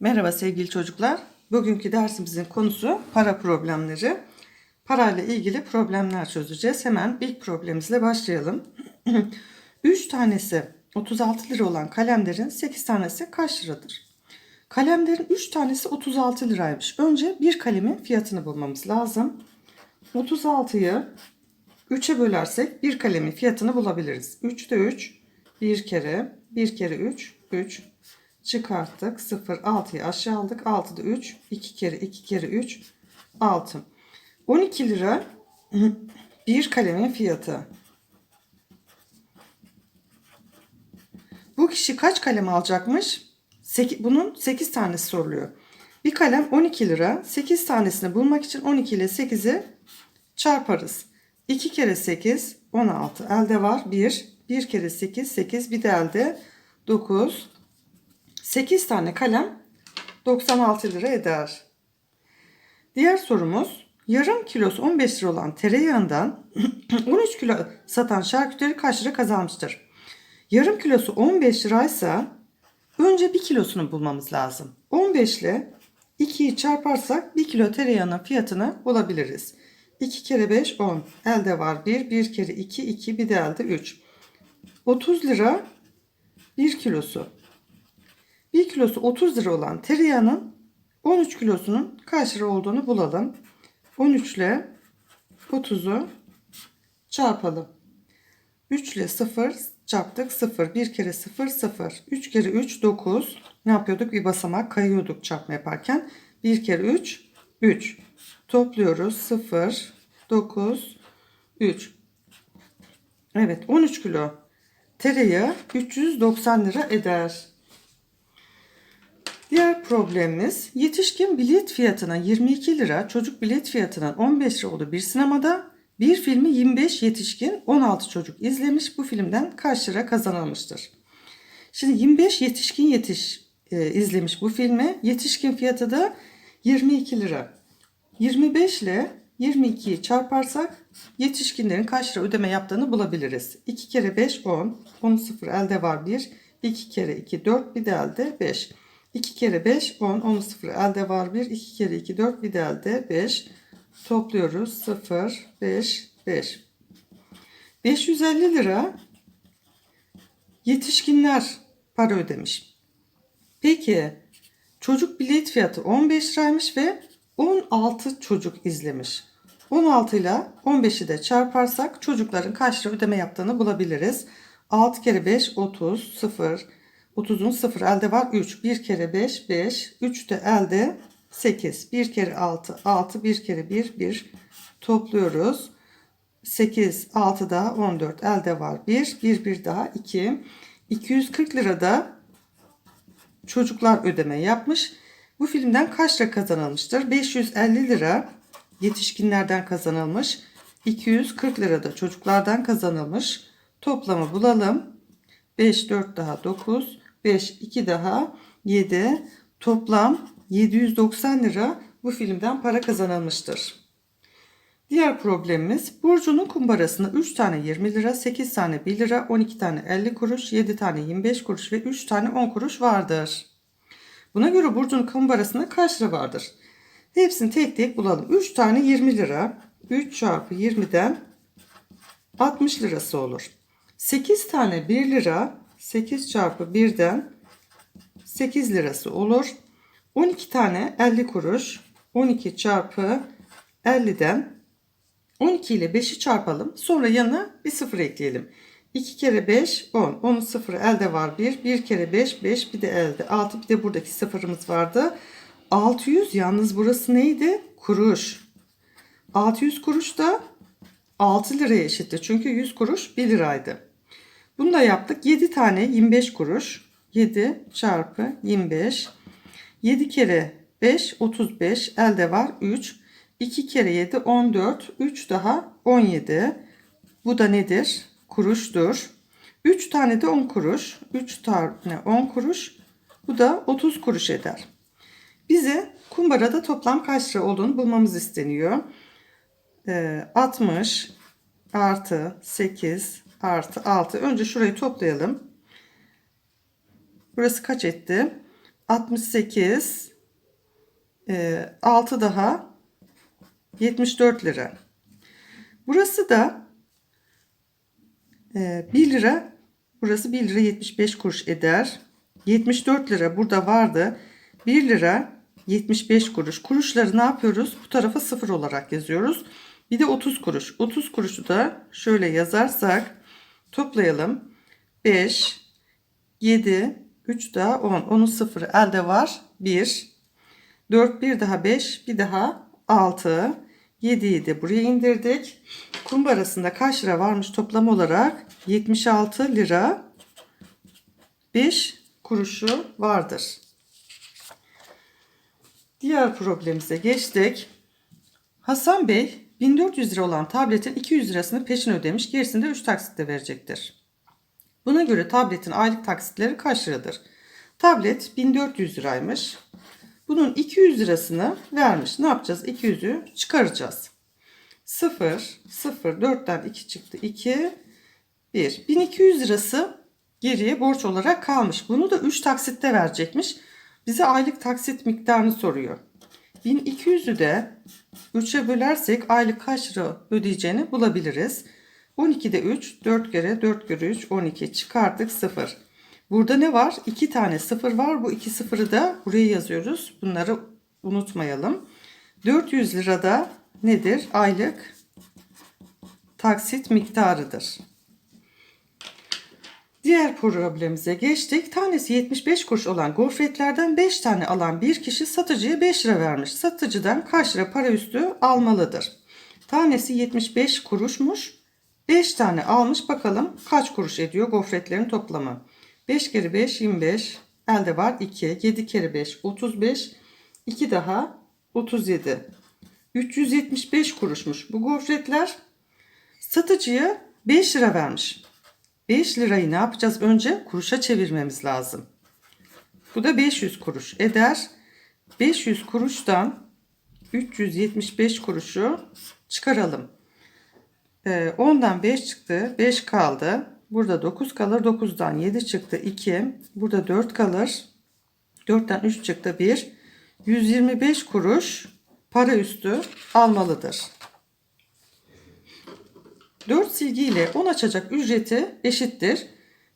Merhaba sevgili çocuklar. Bugünkü dersimizin konusu para problemleri. Parayla ilgili problemler çözeceğiz. Hemen ilk problemimizle başlayalım. 3 tanesi 36 lira olan kalemlerin 8 tanesi kaç liradır? Kalemlerin 3 tanesi 36 liraymış. Önce bir kalemin fiyatını bulmamız lazım. 36'yı 3'e bölersek bir kalemin fiyatını bulabiliriz. 3'te 3 bir kere, bir kere 3, 3 çıkarttık. 0, 6'yı aşağı aldık. 6'da 3, 2 kere 2 kere 3, 6. 12 lira bir kalemin fiyatı. Bu kişi kaç kalem alacakmış? Seki- Bunun 8 tanesi soruluyor. Bir kalem 12 lira. 8 tanesini bulmak için 12 ile 8'i çarparız. 2 kere 8 16. Elde var 1. 1 kere 8 8. Bir de elde 9. 8 tane kalem 96 lira eder. Diğer sorumuz yarım kilosu 15 lira olan tereyağından 13 kilo satan şarküteri kaç lira kazanmıştır? Yarım kilosu 15 liraysa önce 1 kilosunu bulmamız lazım. 15 ile 2'yi çarparsak 1 kilo tereyağının fiyatını bulabiliriz. 2 kere 5 10. Elde var 1. 1 kere 2 2. Bir de elde 3. 30 lira 1 kilosu. 1 kilosu 30 lira olan tereyağının 13 kilosunun kaç lira olduğunu bulalım. 13 ile 30'u çarpalım. 3 ile 0 çarptık 0. 1 kere 0 0. 3 kere 3 9. Ne yapıyorduk? Bir basamak kayıyorduk çarpma yaparken. 1 kere 3 3. Topluyoruz 0 9 3. Evet 13 kilo tereyağı 390 lira eder. Diğer problemimiz yetişkin bilet fiyatına 22 lira, çocuk bilet fiyatının 15 lira olduğu bir sinemada bir filmi 25 yetişkin 16 çocuk izlemiş. Bu filmden kaç lira kazanılmıştır? Şimdi 25 yetişkin yetiş e, izlemiş bu filmi. Yetişkin fiyatı da 22 lira. 25 ile 22'yi çarparsak yetişkinlerin kaç lira ödeme yaptığını bulabiliriz. 2 kere 5 10. 10 0 elde var 1. 2 kere 2 4 bir de elde 5. 2 kere 5 10. 10 0 elde var 1. 2 kere 2 4 bir de elde 5. Topluyoruz 0 5 5. 550 lira yetişkinler para ödemiş. Peki çocuk bilet fiyatı 15 liraymış ve 16 çocuk izlemiş. 16 ile 15'i de çarparsak çocukların kaç lira ödeme yaptığını bulabiliriz. 6 kere 5 30 0 30'un 0 elde var 3. 1 kere 5 5 3 de elde 8. 1 kere 6 6 1 kere 1 1 topluyoruz. 8 6 daha 14 elde var 1 1 1 daha 2 240 lirada çocuklar ödeme yapmış. Bu filmden kaç lira kazanılmıştır? 550 lira yetişkinlerden kazanılmış. 240 lira da çocuklardan kazanılmış. Toplamı bulalım. 5 4 daha 9, 5 2 daha 7. Toplam 790 lira bu filmden para kazanılmıştır. Diğer problemimiz Burcu'nun kumbarasında 3 tane 20 lira, 8 tane 1 lira, 12 tane 50 kuruş, 7 tane 25 kuruş ve 3 tane 10 kuruş vardır. Buna göre Burcu'nun kumbarasında kaç lira vardır? Hepsini tek tek bulalım. 3 tane 20 lira. 3 çarpı 20'den 60 lirası olur. 8 tane 1 lira. 8 çarpı 1'den 8 lirası olur. 12 tane 50 kuruş. 12 çarpı 50'den 12 ile 5'i çarpalım. Sonra yanına bir sıfır ekleyelim. 2 kere 5 10. 10'un sıfırı elde var 1. 1 kere 5 5 bir de elde 6 bir de buradaki sıfırımız vardı. 600 yalnız burası neydi? Kuruş. 600 kuruş da 6 liraya eşitti. Çünkü 100 kuruş 1 liraydı. Bunu da yaptık. 7 tane 25 kuruş. 7 çarpı 25. 7 kere 5 35 elde var 3. 2 kere 7 14. 3 daha 17. Bu da nedir? Kuruştur. 3 tane de 10 kuruş. 3 tane 10 kuruş. Bu da 30 kuruş eder. Bize kumbarada toplam kaç lira olduğunu bulmamız isteniyor. Ee, 60 artı 8 artı 6. Önce şurayı toplayalım. Burası kaç etti? 68 e, 6 daha 74 lira. Burası da e, 1 lira burası 1 lira 75 kuruş eder. 74 lira burada vardı. 1 lira 75 kuruş. Kuruşları ne yapıyoruz? Bu tarafa sıfır olarak yazıyoruz. Bir de 30 kuruş. 30 kuruşu da şöyle yazarsak toplayalım. 5, 7, 3 daha 10. Onun sıfırı elde var. 1, 4, bir daha 5, bir daha 6, 7'yi de buraya indirdik. Kumbarasında kaç lira varmış toplam olarak? 76 lira 5 kuruşu vardır. Diğer problemimize geçtik. Hasan Bey 1400 lira olan tabletin 200 lirasını peşin ödemiş, gerisini de 3 taksitle verecektir. Buna göre tabletin aylık taksitleri kaç liradır? Tablet 1400 liraymış. Bunun 200 lirasını vermiş. Ne yapacağız? 200'ü çıkaracağız. 0, 0, 4'ten 2 çıktı. 2, 1. 1200 lirası geriye borç olarak kalmış. Bunu da 3 taksitte verecekmiş. Bize aylık taksit miktarını soruyor. 1200'ü de 3'e bölersek aylık kaç lira ödeyeceğini bulabiliriz. 12'de 3, 4 kere 4 kere 3, 12 çıkarttık 0. Burada ne var? 2 tane 0 var. Bu 2 sıfırı da buraya yazıyoruz. Bunları unutmayalım. 400 lirada nedir? Aylık taksit miktarıdır. Diğer problemimize geçtik. Tanesi 75 kuruş olan gofretlerden 5 tane alan bir kişi satıcıya 5 lira vermiş. Satıcıdan kaç lira para üstü almalıdır? Tanesi 75 kuruşmuş. 5 tane almış. Bakalım kaç kuruş ediyor gofretlerin toplamı. 5 kere 5 25. Elde var 2. 7 kere 5 35. 2 daha 37. 375 kuruşmuş. Bu gofretler satıcıya 5 lira vermiş. 5 lirayı ne yapacağız? Önce kuruşa çevirmemiz lazım. Bu da 500 kuruş eder. 500 kuruştan 375 kuruşu çıkaralım. Ee, 10'dan 5 çıktı. 5 kaldı. Burada 9 kalır. 9'dan 7 çıktı. 2. Burada 4 kalır. 4'ten 3 çıktı. 1. 125 kuruş para üstü almalıdır. 4 silgi ile 10 açacak ücreti eşittir.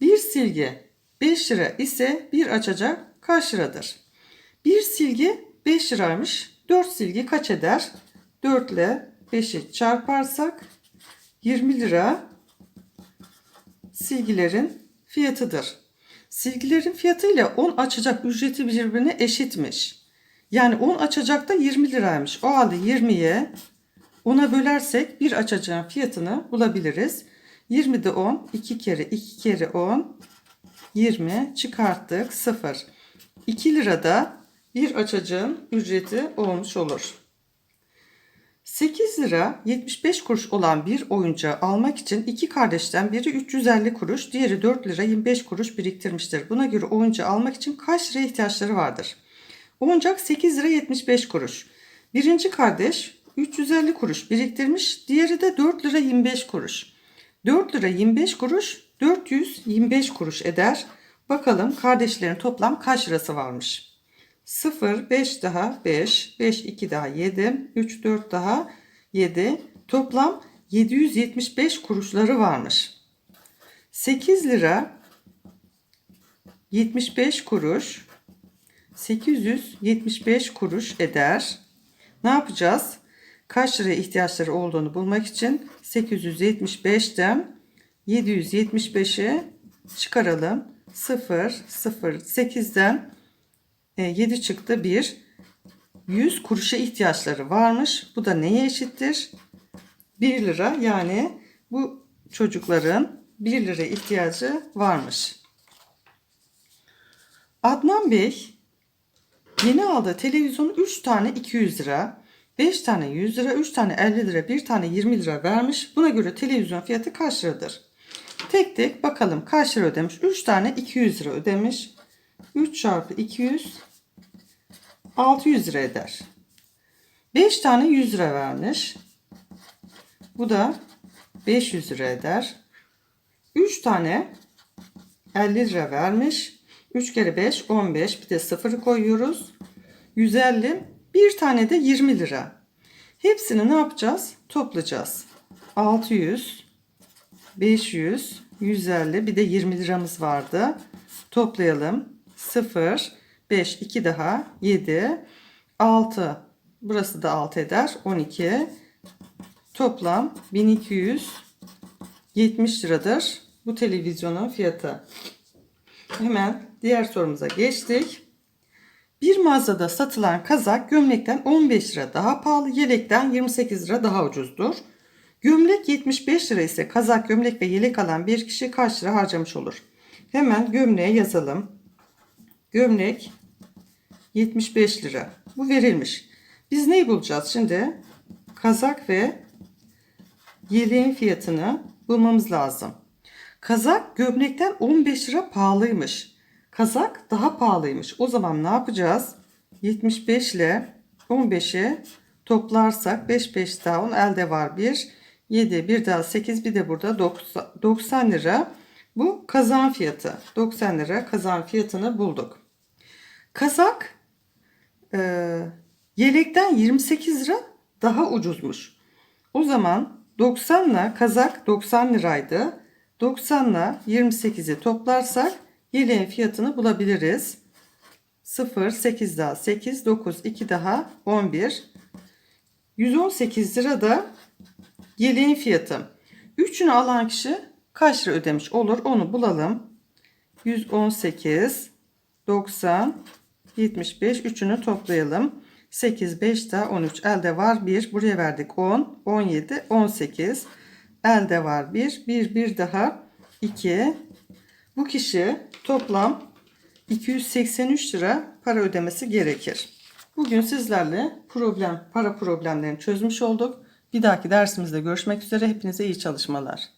Bir silgi 5 lira ise bir açacak kaç liradır? Bir silgi 5 liraymış. 4 silgi kaç eder? 4 ile 5'i çarparsak 20 lira silgilerin fiyatıdır. Silgilerin fiyatı ile 10 açacak ücreti birbirine eşitmiş. Yani 10 açacak da 20 liraymış. O halde 20'ye 10'a bölersek bir açacağın fiyatını bulabiliriz. 20'de 10, 2 kere 2 kere 10, 20 çıkarttık 0. 2 lirada bir açacağın ücreti olmuş olur. 8 lira 75 kuruş olan bir oyuncağı almak için iki kardeşten biri 350 kuruş, diğeri 4 lira 25 kuruş biriktirmiştir. Buna göre oyuncağı almak için kaç lira ihtiyaçları vardır? Oyuncak 8 lira 75 kuruş. Birinci kardeş 350 kuruş biriktirmiş, diğeri de 4 lira 25 kuruş. 4 lira 25 kuruş 425 kuruş eder. Bakalım kardeşlerin toplam kaç lirası varmış? 0, 5 daha 5, 5, 2 daha 7, 3, 4 daha 7. Toplam 775 kuruşları varmış. 8 lira 75 kuruş 875 kuruş eder. Ne yapacağız? Kaç liraya ihtiyaçları olduğunu bulmak için 875'ten 775'i çıkaralım. 0, 0, 8'den 7 e, çıktı 1. 100 kuruşa ihtiyaçları varmış. Bu da neye eşittir? 1 lira yani bu çocukların 1 lira ihtiyacı varmış. Adnan Bey yeni aldığı televizyonu 3 tane 200 lira, 5 tane 100 lira, 3 tane 50 lira, 1 tane 20 lira vermiş. Buna göre televizyon fiyatı kaç liradır? Tek tek bakalım kaç lira ödemiş? 3 tane 200 lira ödemiş. 3 çarpı 200 600 lira eder. 5 tane 100 lira vermiş. Bu da 500 lira eder. 3 tane 50 lira vermiş. 3 kere 5 15 bir de sıfırı koyuyoruz. 150 bir tane de 20 lira. Hepsini ne yapacağız? Toplayacağız. 600 500 150 bir de 20 liramız vardı. Toplayalım. 0 5 2 daha 7 6 burası da 6 eder 12 toplam 1270 liradır bu televizyonun fiyatı. Hemen diğer sorumuza geçtik. Bir mağazada satılan kazak gömlekten 15 lira daha pahalı, yelekten 28 lira daha ucuzdur. Gömlek 75 lira ise kazak, gömlek ve yelek alan bir kişi kaç lira harcamış olur? Hemen gömleğe yazalım. Gömlek 75 lira. Bu verilmiş. Biz neyi bulacağız şimdi? Kazak ve yeleğin fiyatını bulmamız lazım. Kazak gömlekten 15 lira pahalıymış. Kazak daha pahalıymış. O zaman ne yapacağız? 75 ile 15'i toplarsak 5 5 daha 10 elde var 1. 7 bir daha 8 bir de burada 90 90 lira. Bu kazan fiyatı. 90 lira kazan fiyatını bulduk. Kazak e, yelekten 28 lira daha ucuzmuş. O zaman 90 ile kazak 90 liraydı. 90 ile 28'i toplarsak yeleğin fiyatını bulabiliriz. 0, 8 daha 8, 9, 2 daha 11. 118 lira da yeleğin fiyatı. Üçünü alan kişi kaç lira ödemiş olur onu bulalım. 118, 90, 75 üçünü toplayalım. 8, 5 daha 13 elde var 1 buraya verdik 10, 17, 18 elde var 1, 1, 1 daha 2. Bu kişi toplam 283 lira para ödemesi gerekir. Bugün sizlerle problem, para problemlerini çözmüş olduk. Bir dahaki dersimizde görüşmek üzere. Hepinize iyi çalışmalar.